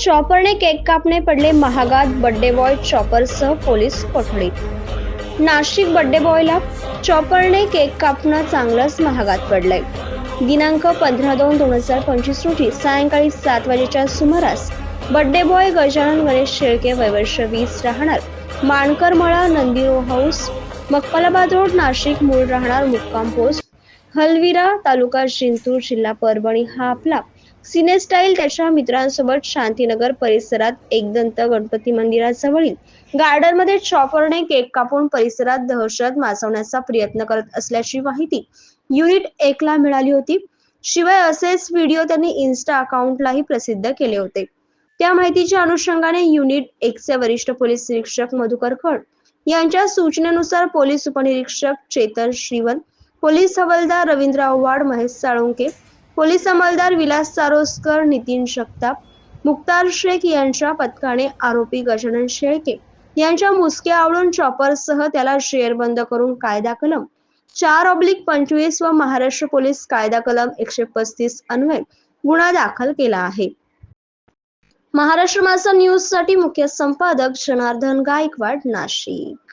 चॉपरने cake कापणे पडले महागात बड्डे बॉय चॉपरसह पोलीस कोठडीत. नाशिक बड्डे बॉयला चॉपरने केक कापणं चांगलंच महागात पडलंय. दिनांक पंधरा दोन दोन हजार पंचवीस रोजी सायंकाळी सात वाजेच्या सुमारास बड्डे बॉय गजानन गणेश शेळके वयवर्ष वीस राहणार. माणकरमळा नंदिरो हाऊस मक्कलाबाद रोड नाशिक मूळ राहणार मुक्काम पोस्ट हलविरा तालुका जिंतूर जिल्हा परभणी हा आपला सिनेस्टाईल त्याच्या मित्रांसोबत शांतीनगर परिसरात एकदंत गणपती मंदिराजवळील गार्डनमध्ये चॉपरने केक कापून परिसरात दहशत माजवण्याचा प्रयत्न करत असल्याची माहिती युनिट एकला मिळाली होती. शिवाय असेच व्हिडिओ त्यांनी इन्स्टा अकाउंटलाही प्रसिद्ध केले होते. त्या माहितीच्या अनुषंगाने युनिट एकचे वरिष्ठ पोलीस निरीक्षक मधुकर खड यांच्या सूचनेनुसार पोलीस उपनिरीक्षक चेतन श्रीवन पोलीस हवालदार रवींद्र आव्हाड महेश साळुंके पोलीस अंमलदार विलास सारोस्कर नितीन जगताप मुक्तार शेख यांच्या पथकाने आरोपी गजानन शेळके यांच्या मुसक्या आवळून चॉपरसह त्याला शेअरबंद करून कायदा कलम चार ऑब्लिक पंचवीस व महाराष्ट्र पोलीस कायदा कलम एकशे पस्तीस अन्वय गुन्हा दाखल केला आहे. महाराष्ट्र माझा न्यूजसाठी मुख्य संपादक जनार्दन गायकवाड नाशिक.